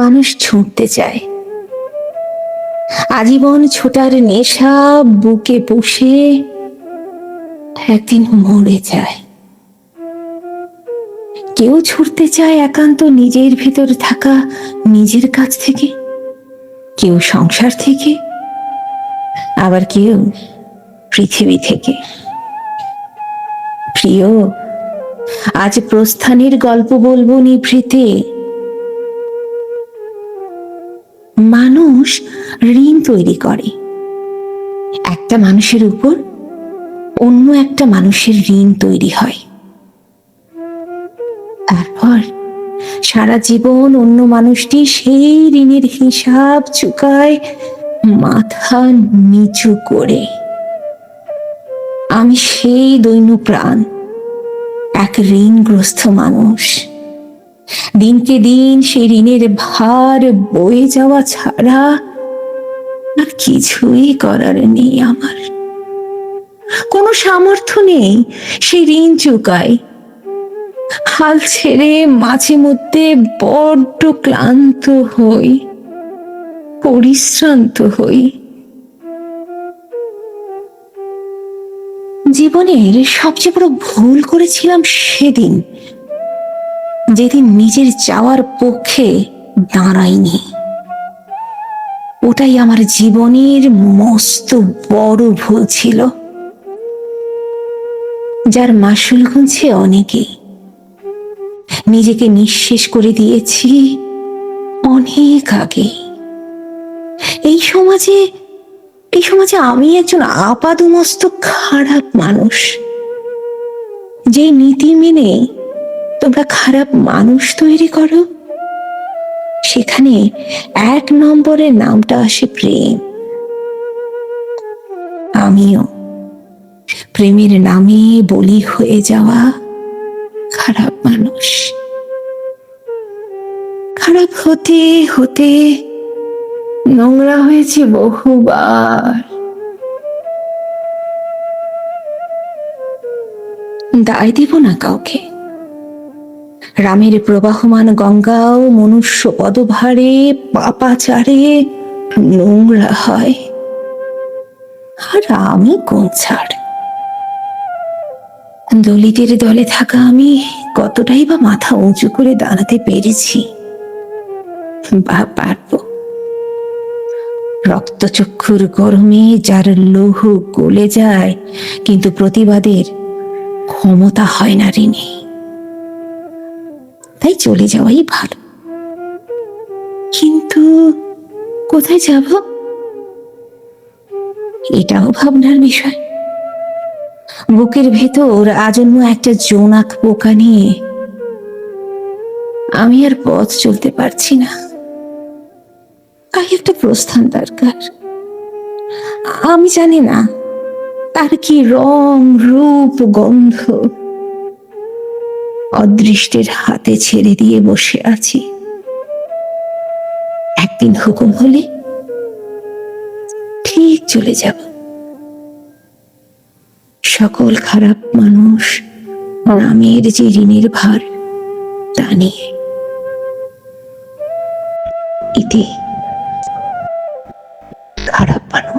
মানুষ ছুটতে চায়। আজীবন ছোটার নেশা বুকে পুষে একদিন মরে যায়। কেউ ছুটতে চায় একান্ত নিজের ভিতর থাকা নিজের কাছ থেকে, কেউ সংসার থেকে, আবার কেউ পৃথিবী থেকে। প্রিয়, আজ প্রস্থানের গল্প বলব নিভৃতে। মানুষ ঋণ তৈরি করে। একটা মানুষের উপর অন্য একটা মানুষের ঋণ তৈরি হয়। তারপর সারা জীবন অন্য মানুষটি সেই ঋণের হিসাব চুকায় মাথা নিচু করে। আমি সেই দৈন্য প্রাণ এক ঋণগ্রস্ত মানুষ। দিনকে দিন সেই ঋণের ভার বয়ে যাওয়া ছাড়া আর কিছুই করার নেই আমার। কোনো সামর্থ্য নেই সেই ঋণ চুকায়। হাল ছেড়ে মাঝে মধ্যে বড্ড ক্লান্ত হই, পরিশ্রান্ত হই। জীবনের সবচেয়ে বড় ভুল করেছিলাম সেদিন। যেদিন নিজের যাওয়ার পক্ষে দাঁড়াইনি ওটাই আমার জীবনের মস্ত বড় ভুল ছিল। যার মাসুল গুনছে অনেকেই নিজেকে নিঃশেষ করে দিয়েছি অনেক আগে। এই সমাজে এই সমাজে আমি একজন আপাদমস্ত খারাপ মানুষ। যে নীতি মেনে তোমরা খারাপ মানুষ তৈরি করো? সেখানে এক নম্বরের নামটা আসে প্রেম। আমিও প্রেমের নামে বলি হয়ে যাওয়া খারাপ মানুষ। খারাপ হতে হতে নোংরা হয়েছে বহুবার। দায় দিব না কাউকে। রামের প্রবাহমান গঙ্গাও মনুষ্য পদভারে পাপাচারে নোংরা হয়। আর আমি ছাড়? দলিতের দলে থাকা আমি কতটাই বা মাথা উঁচু করে দাঁড়াতে পেরেছি, বা পারব। রক্তচক্ষুর গরমে যার লৌহ গলে যায়, কিন্তু প্রতিবাদের ক্ষমতা হয় না ঋণী। তাই চলে যাওয়াই ভালো। কিন্তু কোথায় যাব? এটাও ভাবনার বিষয়। বুকের ভেতর আজন্ম একটা জোনাক পোকা নিয়ে আমি আর পথ চলতে পারছি না। তাই একটা প্রস্থান দরকার। আমি জানি না, তার কি রং, রূপ, গন্ধ। অদৃষ্টের হাতে ছেড়ে দিয়ে বসে আছি। একদিন হুকুম হলে ঠিক চলে যাব। সকল খারাপ মানুষ নামের যে ঋণের ভার তা নিয়ে ইতি খারাপ মানুষ